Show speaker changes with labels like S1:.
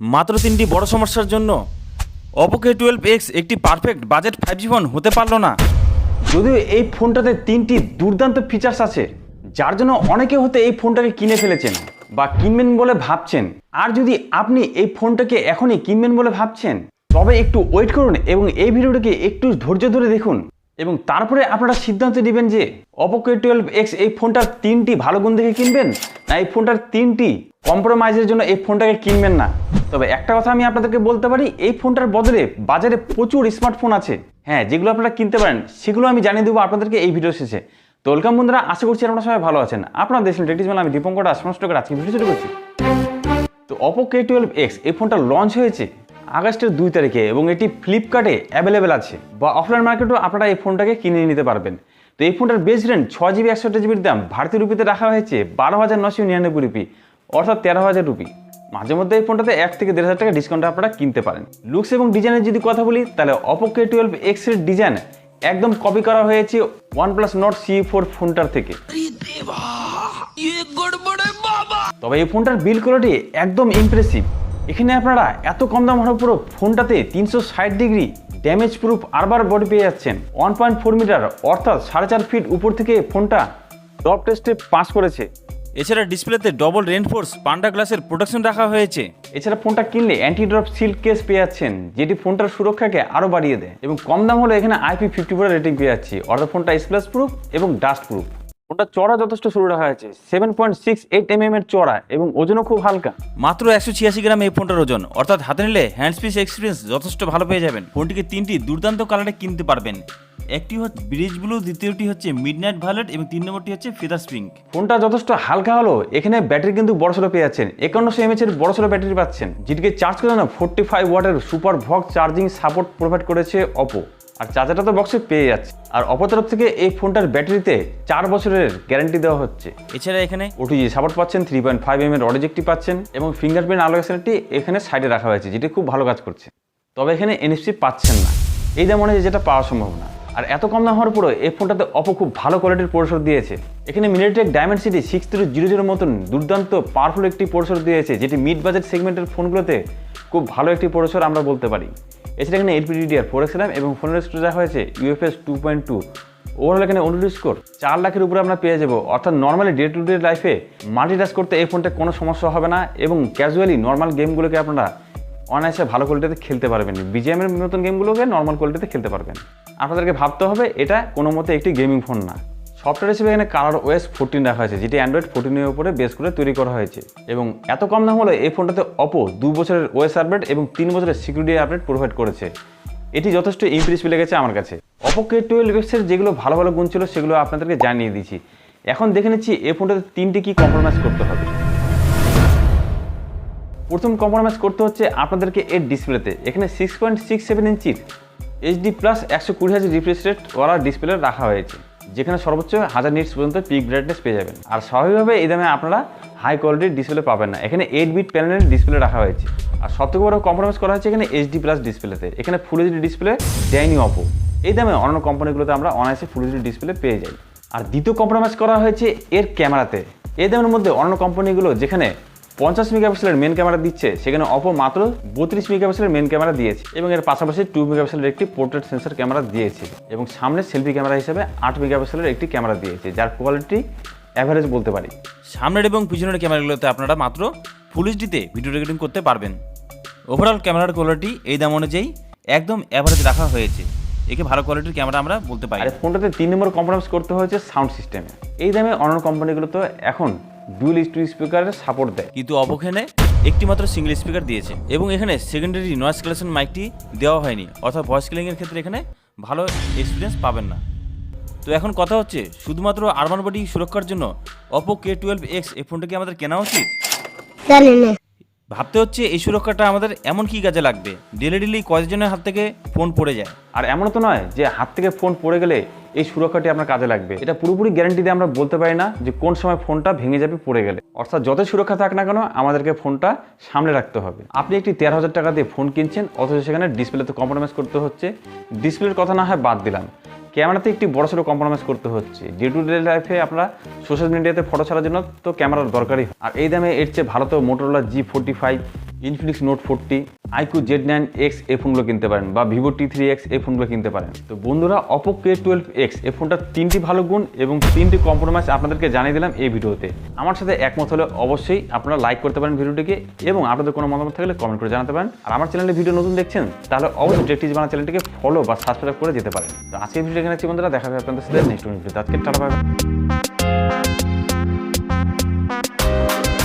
S1: মাত্র তিনটি বড় সমস্যার জন্য অপো কে টুয়েলভ এক্স একটি perfect budget five G phone হতে পারল না।
S2: যদিও এই ফোনটাতে তিনটি দুর্দান্ত ফিচার্স আছে, যার জন্য অনেকে হতে এই ফোনটাকে কিনে ফেলেছেন বা কিনবেন বলে ভাবছেন। আর যদি আপনি এই ফোনটাকে এখনই কিনবেন বলে ভাবছেন, তবে একটু ওয়েট করুন এবং এই ভিডিওটাকে একটু ধৈর্য ধরে দেখুন এবং তারপরে আপনারা সিদ্ধান্ত নেবেন যে অপো কে টুয়েলভ এক্স এই ফোনটার তিনটি ভালো গুণ দেখে কিনবেন, না এই ফোনটার তিনটি কম্প্রোমাইজের জন্য এই ফোনটাকে কিনবেন না। তবে একটা কথা আমি আপনাদেরকে বলতে পারি, এই ফোনটার বদলে বাজারে প্রচুর স্মার্টফোন আছে। হ্যাঁ যেগুলো আপনারা কিনতে পারেন, সেগুলো আমি জানিয়ে দেবো আপনাদেরকে এই ভিডিও শেষে। তো ওয়েলকাম বন্ধুরা, আশা করছি আপনারা সবাই ভালো আছেন। আপনারা দেখছেন টেকটিস আমি দীপঙ্কর দাস, সমস্ত করে আজকে ভিডিও শুরু করছি। তো অপো কে টুয়েলভ এক্স এই ফোনটা লঞ্চ হয়েছে আগস্টের দুই তারিখে এবং এটি ফ্লিপকার্টে অ্যাভেলেবেল আছে বা অফলাইন মার্কেটেও আপনারা এই ফোনটাকে কিনে নিতে পারবেন। তো এই ফোনটার বেস রেন্ট ছ জিবি একশো জিবির দাম, ভারতীয় রুপিতে রাখা হয়েছে বারো হাজার নশো নিরানব্বই রুপি, অর্থাৎ তেরো হাজার রুপি। মাঝে মধ্যে এই ফোনটাতে এক থেকে দেড় হাজার টাকা ডিসকাউন্টে আপনারা কিনতে পারেন। লুকস এবং ডিজাইনের যদি কথা বলি তাহলে অপো কে টুয়েলভ এক্সের ডিজাইন একদম কপি করা হয়েছে one plus Nord CE four ফোনটার থেকে। তবে এই ফোনটার বিল কোয়ালিটি একদম ইমপ্রেসিভ এখানে আপনারা এত কম দাম হওয়ার পরও ফোনটাতে তিনশো ষাট degree damage proof armour body পেয়ে যাচ্ছেন। ওয়ান পয়েন্ট ফোর মিটার অর্থাৎ সাড়ে চার ফিট উপর থেকে ফোনটা টপ টেস্টে পাস করেছে।
S1: এছাড়া ডিসপ্লেতে ডবল রেনফোর্স পান্ডা গ্লাসের প্রোটেকশন রাখা হয়েছে।
S2: এছাড়া ফোনটা কিনলে অ্যান্টি ড্রপ সিল্ক কেস পেয়ে যাচ্ছেন যেটি ফোনটার সুরক্ষাকে আরও বাড়িয়ে দেয়। এবং কম দাম হলে এখানে আইপি ফিফটি ফোর রেটিং পেয়ে যাচ্ছি। অর্থাৎ ফোনটা স্প্লাস প্রুফ এবং ডাস্ট প্রুফ ফোনটা চড়া যথেষ্ট শুরু রাখা হয়েছে seven point six eight M এর চড়া এবং ওজনও খুব হালকা।
S1: মাত্র একশো ছিয়াশি গ্রাম এই ফোনটার ওজন। অর্থাৎ হাতে নিলে হ্যান্ডস্পিস এক্সপিরিয়েন্স যথেষ্ট ভালো পেয়ে যাবেন। ফোনটিকে তিনটি দুর্দান্ত কালারে কিনতে পারবেন। একটি হচ্ছে ব্রিজ ব্লু দ্বিতীয়টি হচ্ছে মিডনাইট ভায়োলেট এবং তিন নম্বরটি হচ্ছে ফিদার স্প্রিং।
S2: ফোনটা যথেষ্ট হালকা হলো এখানে ব্যাটারি কিন্তু বড় সড়ো পেয়ে যাচ্ছেন। একান্নশো এমএচ এর বড় সড়ো ব্যাটারি পাচ্ছেন যেটিকে চার্জ করে না ফোর্টি ফাইভ ওয়াটের super VOOC charging support provide করেছে অপো আর চার্জারটা তো বক্সে পেয়ে যাচ্ছে। আর অপর তরফ থেকে এই ফোনটার ব্যাটারিতে চার বছরের গ্যারান্টি দেওয়া হচ্ছে।
S1: এছাড়া এখানে
S2: ওটিজি সাপোর্ট পাচ্ছেন থ্রি পয়েন্ট ফাইভ এম এর অডিজেক্টটি পাচ্ছেন এবং ফিঙ্গারপ্রিন্ট আলোকেশনটি এখানে সাইডে রাখা হয়েছে যেটি খুব ভালো কাজ করছে। তবে এখানে এনএফসি পাচ্ছেন না। এই দাম অনুযায়ী যেটা পাওয়া সম্ভব না। আর এত কম দাম হওয়ার পরেও এই ফোনটাতে অপো খুব ভালো কোয়ালিটির পরিসর দিয়েছে। এখানে MediaTek Dimensity six three zero জিরোর মতন দুর্দান্ত পাওয়ারফুল একটি পরিসর দিয়েছে, যেটি মিড বাজেট সেগমেন্টের ফোনগুলোতে খুব ভালো একটি পরিসর আমরা বলতে পারি। এছাড়া এখানে এইচপিডিডিআর ফোর এক্স র্যাম এবং ফোনের স্টোরেজ হয়েছে UFS two point two overall এখানে অনুরোধ স্কোর চার লাখের উপরে আমরা পেয়ে যাব। অর্থাৎ নর্মালি ডে টু ডে লাইফে মাল্টিটাস্ক করতে এই ফোনটা কোনো সমস্যা হবে না এবং ক্যাজুয়ালি নর্মাল গেমগুলোকে আপনারা অনায়াসে ভালো কোয়ালিটিতে খেলতে পারবেন। বিজিএমের নতুন গেমগুলোকে নর্মাল কোয়ালিটিতে খেলতে পারবেন। আপনাদেরকে ভাবতে হবে, এটা কোনো মতে একটি গেমিং ফোন না। সফটওয়্যার হিসেবে এখানে কালার ওয়েস ফোরটিন রাখা হয়েছে, যেটি অ্যান্ড্রয়েড ফোরটিনের উপরে বেস করে তৈরি করা হয়েছে। এবং এত কম দাম হলে এই ফোনটাতে অপো দু বছরের ওয়েস আপডেট এবং তিন বছরের সিকিউরিটি আপডেট প্রোভাইড করেছে। এটি যথেষ্ট ইমপ্রেসিভ গেছে আমার কাছে। অপো কে টুয়েলভ এক্সের যেগুলো ভালো ভালো গুণ ছিল, সেগুলো আপনাদেরকে জানিয়ে দিচ্ছি। এখন দেখে নিচ্ছি এই ফোনটাতে তিনটি কি কম্প্রোমাইজ করতে হবে। প্রথম কম্প্রোমাইজ করতে হচ্ছে আপনাদেরকে এর ডিসপ্লেতে। এখানে সিক্স পয়েন্ট সিক্স সেভেন ইঞ্চির এইচডি প্লাস একশো কুড়ি হাজার রিফ্রেশ রেট ওয়ালা ডিসপ্লে রাখা হয়েছে, যেখানে সর্বোচ্চ হাজার নিটস পর্যন্ত পিক ব্রাইটনেস পেয়ে যাবেন। আর স্বাভাবিকভাবে এই দামে আপনারা হাই কোয়ালিটির ডিসপ্লে পাবেন না। এখানে এইট বিট প্যানেলের ডিসপ্লে রাখা হয়েছে। আর সবথেকে বড় কম্প্রোমাইজ করা হয়েছে এখানে এইচডি প্লাস ডিসপ্লেতে এখানে ফুল এইচডি ডিসপ্লে দেয়নি অপো এই দামে অন্যান্য কোম্পানিগুলোতে আমরা অনায়াসে ফুল এইচডি ডিসপ্লে পেয়ে যাই। আর দ্বিতীয় কম্প্রোমাইজ করা হয়েছে এর ক্যামেরাতে এই দামের মধ্যে অন্য কোম্পানিগুলো যেখানে পঞ্চাশ মেগাপিক্সেলের মেন ক্যামেরা দিচ্ছে সেখানে অপো মাত্র বত্রিশ মেগাপিক্সেলের মেন ক্যামেরা দিয়েছে এবং এর পাশাপাশি টু মেগাপিক্সেলের একটি পোর্ট্রেট সেন্সর ক্যামেরা দিয়েছে এবং সামনে সেলফি ক্যামেরা হিসেবে আট মেগাপিক্সেলের একটি ক্যামেরা দিয়েছে যার কোয়ালিটি অ্যাভারেজ বলতে পারি।
S1: সামনের এবং পিছনের ক্যামেরাগুলোতে আপনারা মাত্র ফুল এইচডিতে ভিডিও রেকর্ডিং করতে পারবেন। ওভারঅল ক্যামেরার কোয়ালিটি এই দাম অনুযায়ী একদম অ্যাভারেজ রাখা হয়েছে। একে ভালো কোয়ালিটির ক্যামেরা আমরা বলতে পারি।
S2: আর ফোনটাতে তিন নম্বর কম্প্রোমাইজ করতে হয়েছে সাউন্ড সিস্টেমে এই দামে অন্য কোম্পানিগুলো তো এখন ডুয়েল স্টু স্পিকারের সাপোর্ট দেয়।
S1: কিন্তু অবখানে একটি মাত্র সিঙ্গেল স্পিকার দিয়েছে এবং এখানে সেকেন্ডারি নয়েস কালেকশন মাইকটি দেওয়া হয়নি। অর্থাৎ ভয়েস কিলিংয়ের ক্ষেত্রে এখানে ভালো এক্সপিরিয়েন্স পাবেন না। তো এখন কথা হচ্ছে শুধুমাত্র আরবান বডি সুরক্ষার জন্য অপো কে টুয়েলভ এক্স এই ফোনটা কি আমাদের কেনা উচিত?
S3: জানি না।
S1: ভাবতে হচ্ছে এই সুরক্ষাটা আমাদের এমন কি কাজে লাগবে? ডেলি ডেলি কয়েকজনের হাত থেকে ফোন পড়ে যায়।
S2: আর এমন তো নয় যে হাত থেকে ফোন পড়ে গেলে এই সুরক্ষাটি আপনার কাজে লাগবে। এটা পুরোপুরি গ্যারান্টি দিয়ে আমরা বলতে পারি না যে কোন সময় ফোনটা ভেঙে যাবে, পড়ে গেলে। অর্থাৎ যত সুরক্ষা থাক না কেন, আমাদেরকে ফোনটা সামনে রাখতে হবে। আপনি একটি তেরো হাজার টাকা দিয়ে ফোন কিনছেন, অথচ সেখানে ডিসপ্লেতে কম্প্রোমাইজ করতে হচ্ছে। ডিসপ্লের কথা না হয় বাদ দিলাম। ক্যামেরাতে একটি বড় সড়ো কম্প্রোমাইজ করতে হচ্ছে। ডে টু ডে লাইফে আপনারা সোশ্যাল মিডিয়াতে ফটো ছাড়ার জন্য তো ক্যামেরার দরকারই। আর এই দামে এর চেয়ে ভালো তো Motorola G forty five Infinix Note forty iQOO Z nine X এই ফোনগুলো কিনতে পারেন বা ভিভো টি থ্রি এক্স এই ফোনগুলো কিনতে পারেন। তো বন্ধুরা অপো কে টুয়েলভ এক্স এই ফোনটা তিনটি ভালো গুণ এবং তিনটি কম্প্রোমাইজ আপনাদেরকে জানিয়ে দিলাম এই ভিডিওতে। আমার সাথে একমত হলে অবশ্যই আপনারা লাইক করতে পারেন ভিডিওটিকে এবং আপনাদের কোনো মতামত থাকলে কমেন্ট করে জানাতে পারেন। আর আমার চ্যানেলে ভিডিও নতুন দেখছেন, তাহলে অবশ্যই টেকটিজ বাংলা চ্যানেলটিকে ফলো বা সাবস্ক্রাইব করে যেতে পারেন। তো আজকে ভিডিও এখানে বন্ধুরা, দেখা হবে আপনাদের সাথে নেক্সট ভিডিওতে আজকে টাটা।